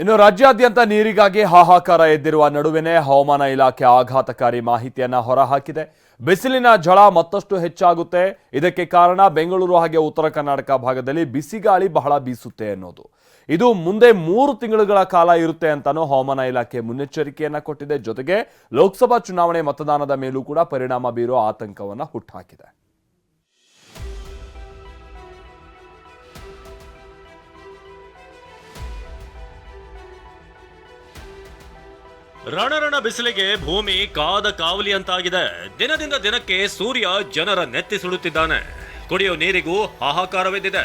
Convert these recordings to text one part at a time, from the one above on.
ಇನ್ನು ರಾಜ್ಯಾದ್ಯಂತ ನೀರಿಗಾಗಿ ಹಾಹಾಕಾರ ಎದ್ದಿರುವ ನಡುವೆನೇ ಹವಾಮಾನ ಇಲಾಖೆ ಆಘಾತಕಾರಿ ಮಾಹಿತಿಯನ್ನ ಹೊರಹಾಕಿದೆ. ಬಿಸಿಲಿನ ಝಳ ಮತ್ತಷ್ಟು ಹೆಚ್ಚಾಗುತ್ತೆ. ಇದಕ್ಕೆ ಕಾರಣ ಬೆಂಗಳೂರು ಹಾಗೆ ಉತ್ತರ ಕರ್ನಾಟಕ ಭಾಗದಲ್ಲಿ ಬಿಸಿಗಾಳಿ ಬಹಳ ಬೀಸುತ್ತೆ ಅನ್ನೋದು. ಇದು ಮುಂದೆ ಮೂರು ತಿಂಗಳುಗಳ ಕಾಲ ಇರುತ್ತೆ ಅಂತಾನೂ ಹವಾಮಾನ ಇಲಾಖೆ ಮುನ್ನೆಚ್ಚರಿಕೆಯನ್ನ ಕೊಟ್ಟಿದೆ. ಜೊತೆಗೆ ಲೋಕಸಭಾ ಚುನಾವಣೆ ಮತದಾನದ ಮೇಲೂ ಕೂಡ ಪರಿಣಾಮ ಬೀರೋ ಆತಂಕವನ್ನ ಹುಟ್ಟಾಕಿದೆ ರಣರಣ ಬಿಸಿಲಿಗೆ ಭೂಮಿ ಕಾದ ಕಾವಲಿ ಅಂತಾಗಿದೆ. ದಿನದಿಂದ ದಿನಕ್ಕೆ ಸೂರ್ಯ ಜನರ ನೆತ್ತಿ ಸುಡುತ್ತಿದ್ದಾನೆ. ಕುಡಿಯೋ ನೀರಿಗೂ ಹಾಹಾಕಾರವೆದ್ದಿದೆ.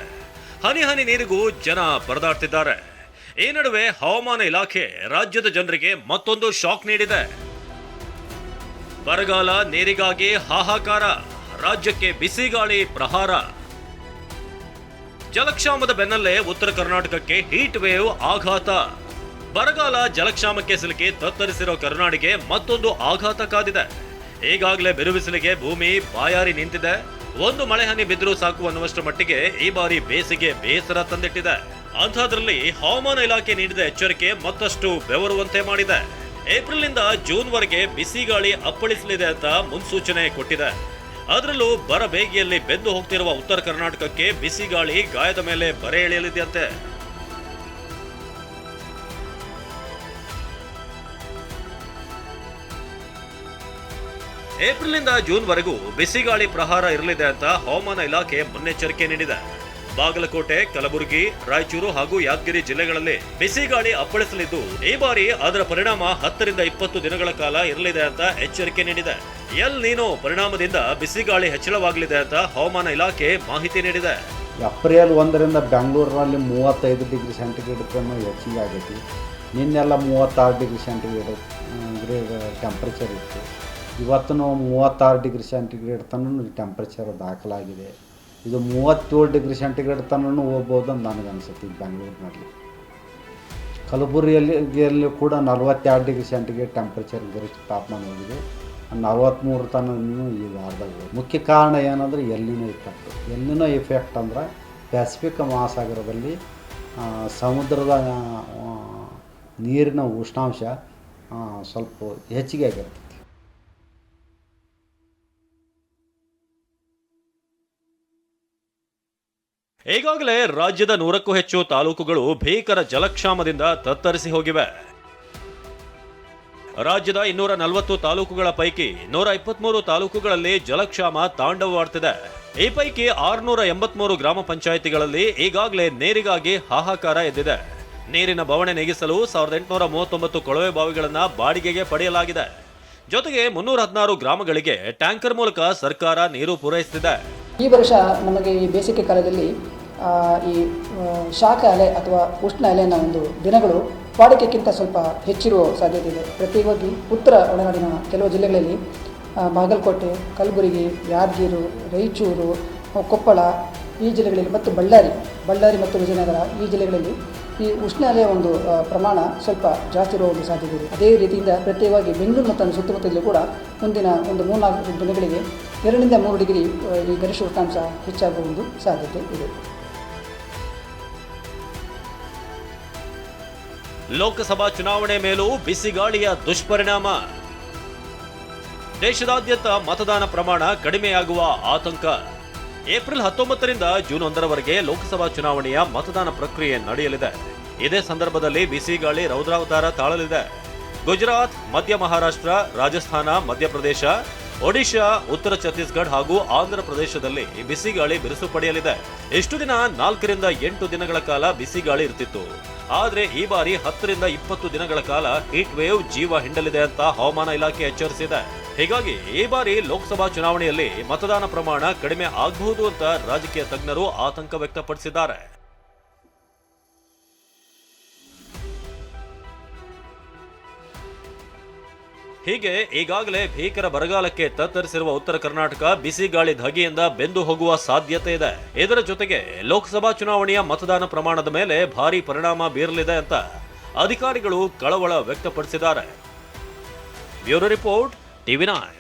ಹನಿ ಹನಿ ನೀರಿಗೂ ಜನ ಪರದಾಡ್ತಿದ್ದಾರೆ. ಈ ನಡುವೆ ಹವಾಮಾನ ಇಲಾಖೆ ರಾಜ್ಯದ ಜನರಿಗೆ ಮತ್ತೊಂದು ಶಾಕ್ ನೀಡಿದೆ. ಬರಗಾಲ ನೀರಿಗಾಗಿ ಹಾಹಾಕಾರ, ರಾಜ್ಯಕ್ಕೆ ಬಿಸಿಗಾಳಿ ಪ್ರಹಾರ. ಜಲಕ್ಷಾಮದ ಬೆನ್ನಲ್ಲೇ ಉತ್ತರ ಕರ್ನಾಟಕಕ್ಕೆ ಹೀಟ್ ವೇವ್ ಆಘಾತ. ಬರಗಾಲ ಜಲಕ್ಷಾಮಕ್ಕೆ ಸಿಲುಕಿ ತತ್ತರಿಸಿರೋ ಕರುನಾಡಿಗೆ ಮತ್ತೊಂದು ಆಘಾತ ಕಾದಿದೆ. ಈಗಾಗಲೇ ಬಿರುಬಿಸಿಲಿಗೆ ಭೂಮಿ ಬಾಯಾರಿ ನಿಂತಿದೆ. ಒಂದು ಮಳೆ ಹನಿ ಬಿದ್ದರೂ ಸಾಕು ಅನ್ನುವಷ್ಟು ಮಟ್ಟಿಗೆ ಈ ಬಾರಿ ಬೇಸಿಗೆ ಬೇಸರ ತಂದಿಟ್ಟಿದೆ. ಅಂಥದ್ರಲ್ಲಿ ಹವಾಮಾನ ಇಲಾಖೆ ನೀಡಿದ ಎಚ್ಚರಿಕೆ ಮತ್ತಷ್ಟು ಬೆವರುವಂತೆ ಮಾಡಿದೆ. ಏಪ್ರಿಲ್ನಿಂದ ಜೂನ್ ವರೆಗೆ ಬಿಸಿಗಾಳಿ ಅಪ್ಪಳಿಸಲಿದೆ ಅಂತ ಮುನ್ಸೂಚನೆ ಕೊಟ್ಟಿದೆ. ಅದರಲ್ಲೂ ಬರಬೇಗಿಯಲ್ಲಿ ಬೆಂದು ಹೋಗ್ತಿರುವ ಉತ್ತರ ಕರ್ನಾಟಕಕ್ಕೆ ಬಿಸಿಗಾಳಿ ಗಾಯದ ಮೇಲೆ ಬರೆ ಎಳೆಯಲಿದೆಯಂತೆ. ಏಪ್ರಿಲ್ನಿಂದ ಜೂನ್ ವರೆಗೂ ಬಿಸಿಗಾಳಿ ಪ್ರಹಾರ ಇರಲಿದೆ ಅಂತ ಹವಾಮಾನ ಇಲಾಖೆ ಮುನ್ನೆಚ್ಚರಿಕೆ ನೀಡಿದೆ. ಬಾಗಲಕೋಟೆ, ಕಲಬುರಗಿ, ರಾಯಚೂರು ಹಾಗೂ ಯಾದಗಿರಿ ಜಿಲ್ಲೆಗಳಲ್ಲಿ ಬಿಸಿಗಾಳಿ ಅಪ್ಪಳಿಸಲಿದ್ದು, ಈ ಬಾರಿ ಅದರ ಪರಿಣಾಮ ಹತ್ತರಿಂದ ಇಪ್ಪತ್ತು ದಿನಗಳ ಕಾಲ ಇರಲಿದೆ ಅಂತ ಎಚ್ಚರಿಕೆ ನೀಡಿದೆ. ಎಲ್ ನೀನೋ ಪರಿಣಾಮದಿಂದ ಬಿಸಿಗಾಳಿ ಹೆಚ್ಚಳವಾಗಲಿದೆ ಅಂತ ಹವಾಮಾನ ಇಲಾಖೆ ಮಾಹಿತಿ ನೀಡಿದೆ. ಏಪ್ರಿಲ್ ಒಂದರಿಂದ ಬೆಂಗಳೂರಿನಲ್ಲಿ ಮೂವತ್ತೈದು ಡಿಗ್ರಿ ಸೆಂಟಿಗ್ರೇಡ್ ಹೆಚ್ಚಿಗೆ ಆಗೈತಿ. ನಿನ್ನೆಲ್ಲ ಮೂವತ್ತಾರು ಡಿಗ್ರಿ ಸೆಂಟಿಗ್ರೇಡ್ ಟೆಂಪ್ರೇಚರ್ ಇತ್ತು. ಇವತ್ತು ಮೂವತ್ತಾರು ಡಿಗ್ರಿ ಸೆಂಟಿಗ್ರೇಡ್ ತನಕ ಟೆಂಪ್ರೇಚರ್ ದಾಖಲಾಗಿದೆ. ಇದು ಮೂವತ್ತೇಳು ಡಿಗ್ರಿ ಸೆಂಟಿಗ್ರೇಡ್ ತನಕ ಹೋಗ್ಬೋದು ಅಂತ ನನಗೆ ಅನಿಸುತ್ತೆ ಬೆಂಗಳೂರಿನಲ್ಲಿ ಕಲಬುರಗಿಯಲ್ಲಿ ಕೂಡ ನಲವತ್ತೆರಡು ಡಿಗ್ರಿ ಸೆಂಟಿಗ್ರೇಡ್ ಟೆಂಪ್ರೇಚರ್ ಗರಿಷ್ಠ ತಾಪಮಾನ ಹೋಗಿದೆ. ನಲವತ್ತ್ಮೂರು ತನೂ ಈ ವಾರದಾಗ ಮುಖ್ಯ ಕಾರಣ ಏನಂದ್ರೆ ಎಲ್ಲಿನ ಇಫೆಕ್ಟ್ ಎಲ್ಲಿನ ಇಫೆಕ್ಟ್ ಅಂದ್ರೆ ಪ್ಯಾಸಿಫಿಕ್ ಮಹಾಸಾಗರದಲ್ಲಿ ಸಮುದ್ರದ ನೀರಿನ ಉಷ್ಣಾಂಶ ಸ್ವಲ್ಪ ಹೆಚ್ಚಿಗೆ ಆಗಿರ್ತೈತಿ. ಈಗಾಗಲೇ ರಾಜ್ಯದ ನೂರಕ್ಕೂ ಹೆಚ್ಚು ತಾಲೂಕುಗಳು ಭೀಕರ ಜಲಕ್ಷಾಮದಿಂದ ತತ್ತರಿಸಿ ಹೋಗಿವೆ. ರಾಜ್ಯದ ಇನ್ನೂರ ನಲವತ್ತು ತಾಲೂಕುಗಳ ಪೈಕಿ ನೂರ ಇಪ್ಪತ್ಮೂರು ತಾಲೂಕುಗಳಲ್ಲಿ ಜಲಕ್ಷಾಮ ತಾಂಡವವಾಡ್ತಿದೆ ಈ ಪೈಕಿ ಆರುನೂರ ಎಂಬತ್ಮೂರು ಗ್ರಾಮ ಪಂಚಾಯಿತಿಗಳಲ್ಲಿ ಈಗಾಗಲೇ ನೀರಿಗಾಗಿ ಹಾಹಾಕಾರ ಎದ್ದಿದೆ. ನೀರಿನ ಬವಣೆ ನೀಗಿಸಲು ಸಾವಿರದ ಎಂಟುನೂರ ಮೂವತ್ತೊಂಬತ್ತು ಕೊಳವೆ ಬಾವಿಗಳನ್ನು ಬಾಡಿಗೆಗೆ ಪಡೆಯಲಾಗಿದೆ. ಜೊತೆಗೆ ಮುನ್ನೂರ ಹದಿನಾರು ಗ್ರಾಮಗಳಿಗೆ ಟ್ಯಾಂಕರ್ ಮೂಲಕ ಸರ್ಕಾರ ನೀರು ಪೂರೈಸುತ್ತಿದೆ ಈ ವರ್ಷ ನಮಗೆ ಈ ಬೇಸಿಗೆ ಕಾಲದಲ್ಲಿ ಈ ಶಾಖ ಅಲೆ ಅಥವಾ ಉಷ್ಣ ಅಲೆನ ಒಂದು ದಿನಗಳು ವಾಡಿಕೆಗಿಂತ ಸ್ವಲ್ಪ ಹೆಚ್ಚಿರುವ ಸಾಧ್ಯತೆ ಇದೆ. ಪ್ರತ್ಯೇಕವಾಗಿ ಉತ್ತರ ಒಳನಾಡಿನ ಕೆಲವು ಜಿಲ್ಲೆಗಳಲ್ಲಿ ಬಾಗಲಕೋಟೆ, ಕಲಬುರಗಿ, ಯಾದಗಿರಿ, ರಾಯಚೂರು ಕೊಪ್ಪಳ ಈ ಜಿಲ್ಲೆಗಳಲ್ಲಿ ಮತ್ತು ಬಳ್ಳಾರಿ ಬಳ್ಳಾರಿ ಮತ್ತು ವಿಜಯನಗರ ಈ ಜಿಲ್ಲೆಗಳಲ್ಲಿ ಈ ಉಷ್ಣ ಅಲೆಯ ಒಂದು ಪ್ರಮಾಣ ಸ್ವಲ್ಪ ಜಾಸ್ತಿ ಇರುವ ಒಂದು ಸಾಧ್ಯತೆ ಇದೆ. ಅದೇ ರೀತಿಯಿಂದ ಪ್ರತ್ಯೇಕವಾಗಿ ಬೆಂಗಳೂರು ಮತ್ತು ಸುತ್ತಮುತ್ತಲೂ ಕೂಡ ಮುಂದಿನ ಒಂದು ಮೂರ್ನಾಲ್ಕು ದಿನಗಳಿಗೆ ಎರಡರಿಂದ ಮೂರು ಡಿಗ್ರಿ ಈ ಗರಿಷ್ಠ ಉಷ್ಣಾಂಶ ಹೆಚ್ಚಾಗುವ ಒಂದು ಸಾಧ್ಯತೆ ಇದೆ. ಲೋಕಸಭಾ ಚುನಾವಣೆ ಮೇಲೂ ಬಿಸಿಗಾಳಿಯ ದುಷ್ಪರಿಣಾಮ. ದೇಶದಾದ್ಯಂತ ಮತದಾನ ಪ್ರಮಾಣ ಕಡಿಮೆಯಾಗುವ ಆತಂಕ. ಏಪ್ರಿಲ್ ಹತ್ತೊಂಬತ್ತರಿಂದ ಜೂನ್ ಒಂದರವರೆಗೆ ಲೋಕಸಭಾ ಚುನಾವಣೆಯ ಮತದಾನ ಪ್ರಕ್ರಿಯೆ ನಡೆಯಲಿದೆ. ಇದೇ ಸಂದರ್ಭದಲ್ಲಿ ಬಿಸಿಗಾಳಿ ರೌದ್ರಾವತಾರ ತಾಳಲಿದೆ. ಗುಜರಾತ್, ಮಧ್ಯ ಮಹಾರಾಷ್ಟ್ರ, ರಾಜಸ್ಥಾನ, ಮಧ್ಯಪ್ರದೇಶ, ಒಡಿಶಾ, ಉತ್ತರ ಛತ್ತೀಸ್ಗಢ ಹಾಗೂ ಆಂಧ್ರ ಪ್ರದೇಶದಲ್ಲಿ ಬಿಸಿಗಾಳಿ ಬಿರುಸು ಪಡೆಯಲಿದೆ. ಇಷ್ಟು ದಿನ ನಾಲ್ಕರಿಂದ ಎಂಟು ದಿನಗಳ ಕಾಲ ಬಿಸಿಗಾಳಿ ಇರ್ತಿತ್ತು. ಆದ್ರೆ ಈ ಬಾರಿ ಹತ್ತರಿಂದ ಇಪ್ಪತ್ತು ದಿನಗಳ ಕಾಲ ಹೀಟ್ ವೇವ್ ಜೀವ ಹಿಂಡಲಿದೆ ಅಂತ ಹವಾಮಾನ ಇಲಾಖೆ ಎಚ್ಚರಿಸಿದೆ. ಹೀಗಾಗಿ ಈ ಬಾರಿ ಲೋಕಸಭಾ ಚುನಾವಣೆಯಲ್ಲಿ ಮತದಾನ ಪ್ರಮಾಣ ಕಡಿಮೆ ಆಗಬಹುದು ಅಂತ ರಾಜಕೀಯ ತಜ್ಞರು ಆತಂಕ ವ್ಯಕ್ತಪಡಿಸಿದ್ದಾರೆ. ಹೀಗೆ ಈಗಾಗಲೇ ಭೀಕರ ಬರಗಾಲಕ್ಕೆ ತತ್ತರಿಸಿರುವ ಉತ್ತರ ಕರ್ನಾಟಕ ಬಿಸಿ ಗಾಳಿ ಧಗೆಯಿಂದ ಬೆಂದು ಹೋಗುವ ಸಾಧ್ಯತೆ ಇದೆ. ಇದರ ಜೊತೆಗೆ ಲೋಕಸಭಾ ಚುನಾವಣೆಯ ಮತದಾನ ಪ್ರಮಾಣದ ಮೇಲೆ ಭಾರಿ ಪರಿಣಾಮ ಬೀರಲಿದೆ ಅಂತ ಅಧಿಕಾರಿಗಳು ಕಳವಳ ವ್ಯಕ್ತಪಡಿಸಿದ್ದಾರೆ. Bureau report, TV nine.